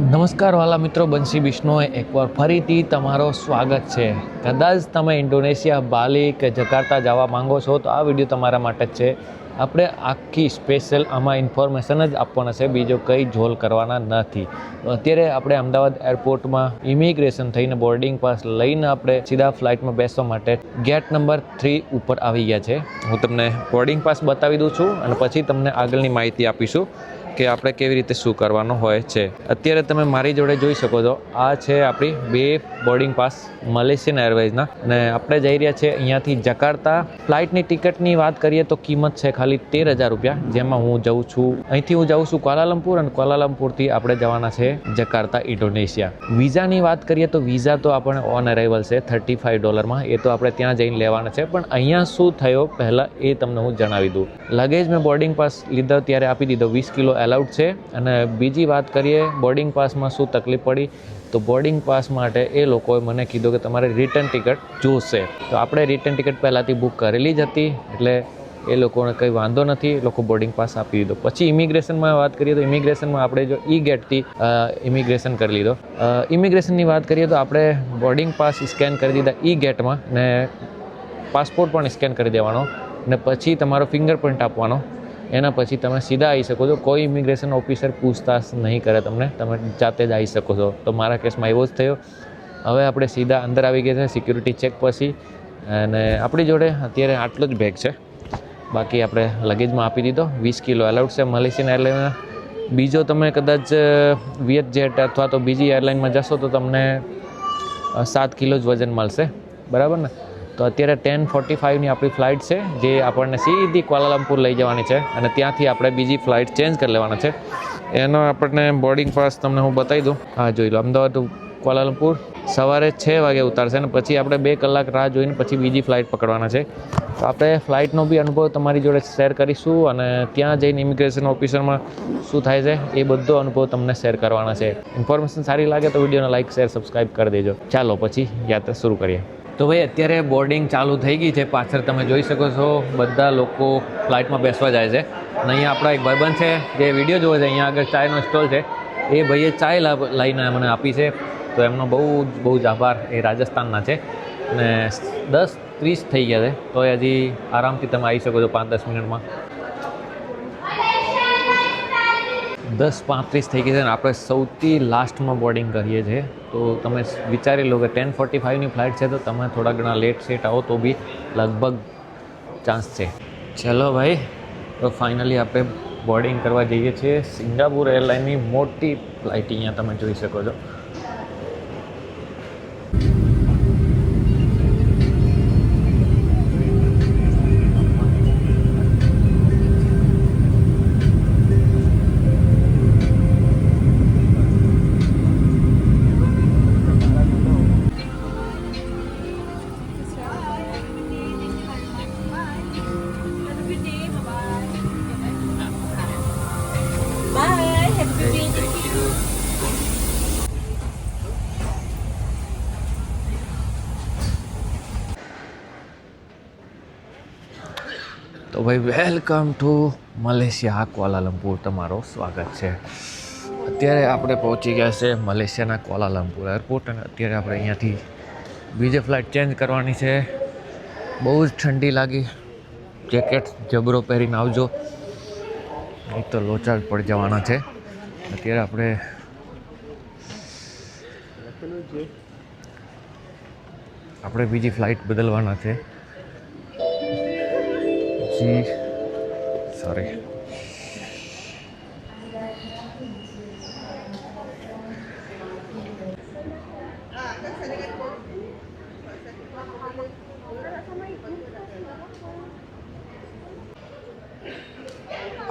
નમસ્કાર વાલા મિત્રો બંસી બિશ્નોએ એકવાર ફરીથી તમારો સ્વાગત છે. કદાચ તમે ઇન્ડોનેશિયા, બાલી કે જકાર્તા જવા માંગો છો, તો આ વીડિયો તમારા માટે જ છે. આપણે આખી સ્પેશિયલ આમાં ઇન્ફોર્મેશન જ આપવાના છે, બીજો કંઈ ઝોલ કરવાના નથી. અત્યારે આપણે અમદાવાદ એરપોર્ટમાં ઇમિગ્રેશન થઈને બોર્ડિંગ પાસ લઈને આપણે સીધા ફ્લાઇટમાં બેસવા માટે ગેટ નંબર થ્રી ઉપર આવી ગયા છે. હું તમને બોર્ડિંગ પાસ બતાવી દઉં છું અને પછી તમને આગળની માહિતી આપીશું. કે આપણે કેવી રીતે શું કરવાનું હોય છે. અત્યારે તમે મારી જોડે જોઈ શકો છો, આ છે આપણી બે બોર્ડિંગ પાસ મલેશિયન એરવેઝના અને આપણે જઈ રહ્યા છે અહીંયાથી જકાર્તા ફ્લાઇટની ટિકિટની વાત કરીએ તો કિંમત છે ખાલી તેર હજાર રૂપિયા, જેમાં હું જઉં છું. અહીંથી હું જાઉં છું ક્વાલાલંપુર અને ક્વાલાલંપુરથી આપણે જવાના છે જકાર્તા ઇન્ડોનેશિયા વિઝાની વાત કરીએ તો વિઝા તો આપણે ઓન અરાઇવલ છે થર્ટી ફાઇવ ડોલરમાં એ તો આપણે ત્યાં જઈને લેવાના છે. પણ અહીંયા શું થયો પહેલાં એ તમને હું જણાવી દઉં. લગેજ મેં બોર્ડિંગ પાસ લીધો, ત્યારે આપી દીધો વીસ કિલો એલાઉડ છે. અને બીજી વાત કરીએ બોર્ડિંગ પાસમાં શું તકલીફ પડી? તો બોર્ડિંગ પાસ માટે એ લોકોએ મને કીધું કે તમારે રિટર્ન ટિકિટ જોશે. તો આપણે રિટર્ન ટિકિટ પહેલાંથી બુક કરેલી જ હતી, એટલે એ લોકોને કંઈ વાંધો નથી લોકો બોર્ડિંગ પાસ આપી દીધો. પછી ઇમિગ્રેશનમાં વાત કરીએ તો ઇમિગ્રેશનમાં આપણે જો ઈ ગેટથી ઇમિગ્રેશન કરી લીધો. ઇમિગ્રેશનની વાત કરીએ તો આપણે બોર્ડિંગ પાસ સ્કેન કરી દીધા ઈ ગેટમાં ને પાસપોર્ટ પણ સ્કેન કરી દેવાનો. ને પછી તમારો ફિંગરપ્રિન્ટ આપવાનો. એના પછી તમે સીધા આવી શકો છો. કોઈ ઇમિગ્રેશન ઓફિસર પૂછતાછ નહીં કરે તમને. તમે જાતે જ આવી શકો છો. તો મારા કેસમાં એવો જ થયો. હવે આપણે સીધા અંદર આવી ગયા છે સિક્યુરિટી ચેક પછી. અને આપણી જોડે અત્યારે આટલો જ બેગ છે. બાકી આપણે લગેજમાં આપી દીધો. વીસ કિલો એલાઉડ છે મલેશિયન એરલાઇન બીજો તમે કદાચ વિયત અથવા તો બીજી એરલાઇનમાં જશો તો તમને સાત કિલો જ વજન મળશે. બરાબર ને? તો અત્યારે ટેન ફોર્ટી ફાઇવની આપણી ફ્લાઇટ છે, જે આપણને સીધી ક્વાલાલંપુર લઈ જવાની છે અને ત્યાંથી આપણે બીજી ફ્લાઇટ ચેન્જ કરી લેવાના છે. એનો આપણને બોર્ડિંગ પાસ તમને હું બતાવી દઉં. હા, જોઈ લો, અમદાવાદ ક્વાલાલંપુર સવારે છ વાગે ઉતારશે અને પછી આપણે બે કલાક રાહ જોઈને પછી બીજી ફ્લાઇટ પકડવાના છે. તો આપણે ફ્લાઇટનો બી અનુભવ તમારી જોડે શેર કરીશું અને ત્યાં જઈને ઇમિગ્રેશન ઓફિસરમાં શું થાય છે એ બધો અનુભવ તમને શેર કરવાના છે. ઇન્ફોર્મેશન સારી લાગે તો વિડીયોને લાઇક શેર સબસ્ક્રાઈબ કરી દેજો. ચાલો, પછી યાત્રા શરૂ કરીએ. તો ભાઈ, અત્યારે બોર્ડિંગ ચાલુ થઈ ગઈ છે. પાછળ તમે જોઈ શકો છો, બધા લોકો ફ્લાઇટમાં બેસવા જાય છે. અને અહીંયા આપણા એક ભાઈબંધ છે, જે વીડિયો જોવે છે, અહીંયા આગળ ચાયનો સ્ટોલ છે. એ ભાઈએ ચાય લઈને મને આપી છે. તો એમનો બહુ બહુ જ આભાર. એ રાજસ્થાનના છે. અને દસ ત્રીસ થઈ ગયા છે. તો હજી આરામથી તમે આવી શકો છો પાંચ દસ મિનિટમાં. દસ પાંત્રીસ થઈ ગઈ છે અને આપણે સૌથી લાસ્ટમાં બોર્ડિંગ કરીએ છીએ. તો તમે વિચારી લો કે ટેન ફોર્ટી ફાઇવની ફ્લાઇટ છે તો તમે થોડા ઘણા લેટ સેટ આવો તો બી લગભગ ચાન્સ છે. ચલો ભાઈ, તો ફાઇનલી આપણે બોર્ડિંગ કરવા જઈએ છીએ. સિંગાપુર એરલાઇનની મોટી ફ્લાઇટ અહીંયા તમે જોઈ શકો છો. ભાઈ વેલકમ ટુ મલેશિયા ક્વાલાલંપુર તમારો સ્વાગત છે. અત્યારે આપણે પહોંચી ગયા છે મલેશિયાના ક્વાલાલંપુર એરપોર્ટ અને અત્યારે આપણે અહીંયાથી બીજી ફ્લાઇટ ચેન્જ કરવાની છે. બહુ જ ઠંડી લાગી. જેકેટ જબરો પહેરીને આવજો. નહીં તો લોચા જ પડી જવાના છે. અત્યારે આપણે આપણે બીજી ફ્લાઇટ બદલવાના છે. જી સોરી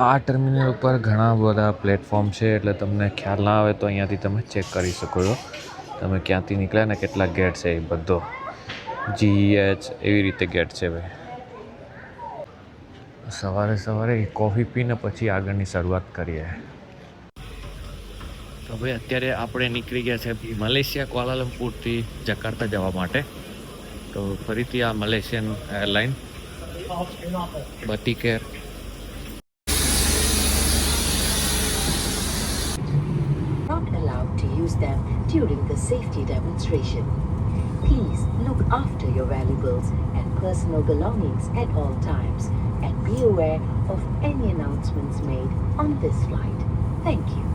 આ ટર્મિનલ ઉપર ઘણા બધા પ્લેટફોર્મ છે, એટલે તમને ખ્યાલ ના આવે તો અહીંયાથી તમે ચેક કરી શકો છો. તમે ક્યાંથી નીકળ્યા ને કેટલા ગેટ છે એ બધો. જી એચ એવી રીતે ગેટ છે ભાઈ. સવારે સવારે કોફી પીને પછી આગળની શરૂઆત કરીએ તો ભાઈ અત્યારે આપણે નીકળી ગયા છે મલેશિયા ક્વાલાલંપુરથી જકાર્તા જવા માટે તો ફરીથી આ Malaysian airline Batik Air Not allowed to use them during the safety demonstration. Please look after your valuables and personal belongings at all times and be aware of any announcements made on this flight. Thank you.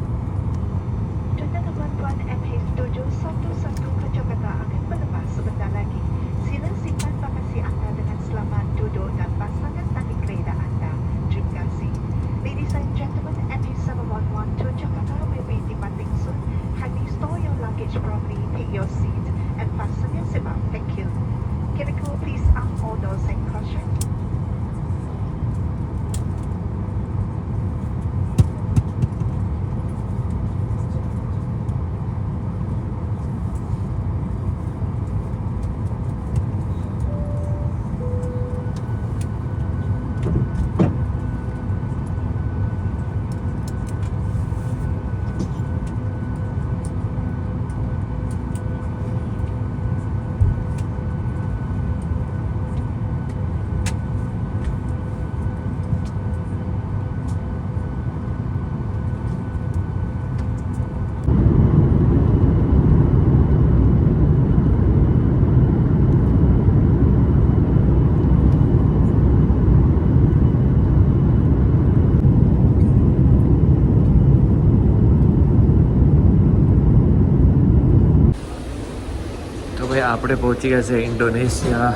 આપણે પહોંચી ગયા છે Indonesia,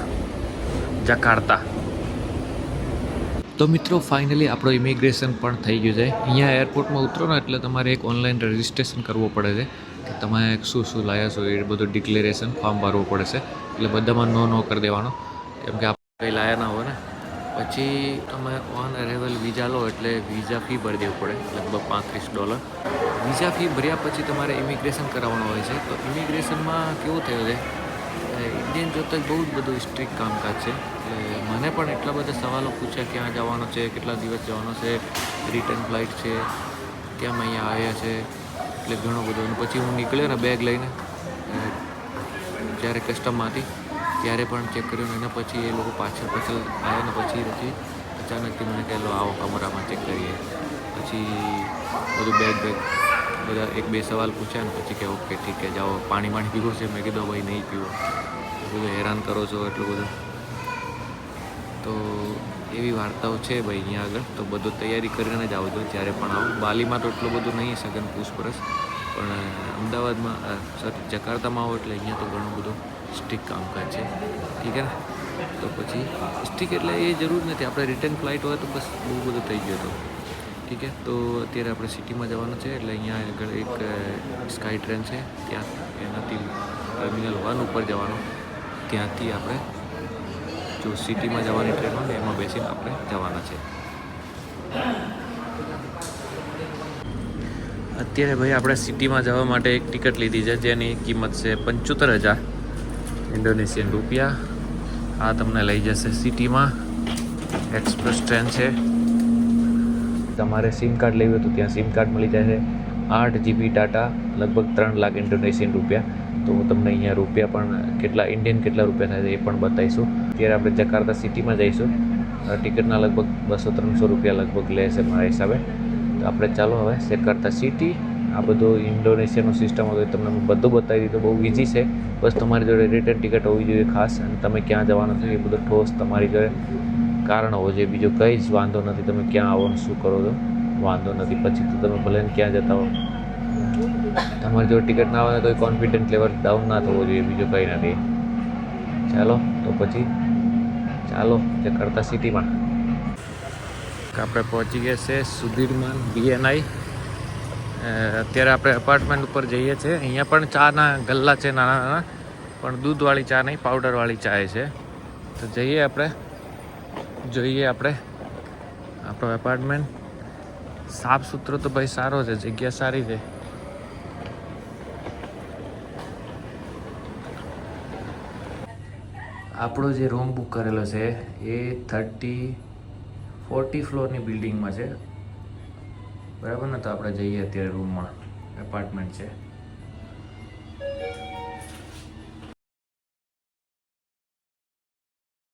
Jakarta. તો મિત્રો, finally આપણો immigration પણ થઈ ગયું છે. અહીંયા એરપોર્ટમાં ઉતરો ને એટલે તમારે એક ઓનલાઈન રજિસ્ટ્રેશન કરવું પડે છે. કે તમે શું શું લાયા છો એ બધું ડિક્લેરેશન ફોર્મ ભરવું પડે છે. એટલે બધામાં નો નો કરી દેવાનો. કેમ કે આપણે કંઈ લાયા ના હોય ને. પછી તમે ઓન અરેવલ વિઝા લો એટલે વિઝા ફી ભરી દેવું પડે, લગભગ પાંત્રીસ ડોલર વિઝા ફી ભર્યા પછી તમારે ઇમિગ્રેશન કરાવવાનું હોય છે. તો ઇમિગ્રેશનમાં કેવું થયું છે? ઇન્ડિયન જોતાં બહુ જ બધું સ્ટ્રિક્ટ કામકાજ છે. એટલે મને પણ એટલા બધા સવાલો પૂછ્યા ક્યાં જવાનો છે, કેટલા દિવસ જવાનો છે રિટર્ન ફ્લાઇટ છે, કેમ અહીંયા આવ્યા છે, એટલે ઘણું બધું. અને પછી હું નીકળ્યો ને બેગ લઈને જ્યારે કસ્ટમમાંથી ત્યારે પણ ચેક કર્યું એના પછી એ લોકો પાછળ પાછળ આવ્યા ને પછી પછી અચાનકથી મને કહેલો, આવો કમરામાં ચેક કરીએ. પછી બધું બેગ બેગ બધા એક બે સવાલ પૂછ્યા ને પછી કે ઓકે, ઠીક છે, જાઓ, પાણી પાણી પીવો છે? મેં કીધું ભાઈ નહીં પીવો. બધું હેરાન કરો છો એટલું બધું. તો એવી વાર્તાઓ છે ભાઈ અહીંયા આગળ. તો બધું તૈયારી કરીને જ આવજો જ્યારે પણ આવું. બાલીમાં તો એટલું બધું નહીં સઘન પૂછપરછ. પણ અમદાવાદમાં સોરી જકાર્તામાં આવો એટલે અહીંયા તો ઘણું બધું સ્ટ્રિક કામકાજ છે. ઠીક છે ને? તો પછી સ્ટીક એટલે એ જરૂર નથી. આપણે રિટર્ન ફ્લાઇટ હોય તો બસ બહુ બધું થઈ ગયું હતું ઠીક છે? તો અત્યારે આપણે સિટીમાં જવાનું છે, એટલે અહીંયા આગળ એક સ્કાય ટ્રેન છે. ત્યાં એનાથી ટર્મિનલ વન ઉપર જવાનું. ત્યાંથી આપણે જો સિટીમાં જવાની ટ્રેન હોય ને, એમાં બેસીને આપણે જવાના છે. અત્યારે ભાઈ આપણે સિટીમાં જવા માટે એક ટિકિટ લીધી છે, જેની કિંમત છે પંચોતેર હજાર ઇન્ડોનેશિયન રૂપિયા. આ તમને લઈ જશે સિટીમાં. એક્સપ્રેસ ટ્રેન છે. તમારે સિમ કાર્ડ લેવું હોય તો ત્યાં સિમ કાર્ડ મળી જાય છે. આઠ જીબી ડાટા લગભગ ત્રણ લાખ ઇન્ડોનેશિયન રૂપિયા. તો હું તમને અહીંયા રૂપિયા પણ, કેટલા ઇન્ડિયન કેટલા રૂપિયા થાય છે એ પણ બતાવીશું. અત્યારે આપણે જકાર્તા સિટીમાં જઈશું. ટિકિટના લગભગ બસો ત્રણસો રૂપિયા લગભગ લેશે મારા હિસાબે. તો આપણે ચાલો હવે જકાર્તા સિટી. આ બધું ઇન્ડોનેશિયાનું સિસ્ટમ હતું તમને હું બધું બતાવી દીધું. બહુ ઇઝી છે. બસ તમારી જોડે રિટર્ન ટિકિટ હોવી જોઈએ ખાસ. અને તમે ક્યાં જવાનું છે એ બધું ઠોસ તમારી જોડે. કારણ હોવો જોઈએ. બીજું કંઈ જ વાંધો નથી. તમે ક્યાં આવો ને શું કરો છો? વાંધો નથી. પછી તો તમે ભલે ને ક્યાં જતા હો. તમારી જો ટિકિટ ના આવે તો કોન્ફિડન્ટ લેવલ ડાઉન ના થવો જોઈએ. બીજું કંઈ નથી. ચાલો, તો પછી ચાલો તે કરતા સિટીમાં. આપણે પહોંચી ગયા છે સુધીરમાન બીએનઆઈ અત્યારે આપણે એપાર્ટમેન્ટ ઉપર જઈએ છીએ. અહીંયા પણ ચાના ગલ્લા છે નાના નાના પણ દૂધવાળી ચા નહીં પાવડરવાળી ચા છે. તો જઈએ આપણે. જોઈએ આપણે. આપણો એપાર્ટમેન્ટ સાફ સુથરો તો ભાઈ સારો છે, જગ્યા સારી છે. આપણો જે રૂમ બુક કરેલો છે, એ થર્ટી ફોર્ટી ફ્લોરની બિલ્ડિંગમાં છે. બરાબર ને? તો આપણે જઈએ અત્યારે રૂમમાં એપાર્ટમેન્ટ છે.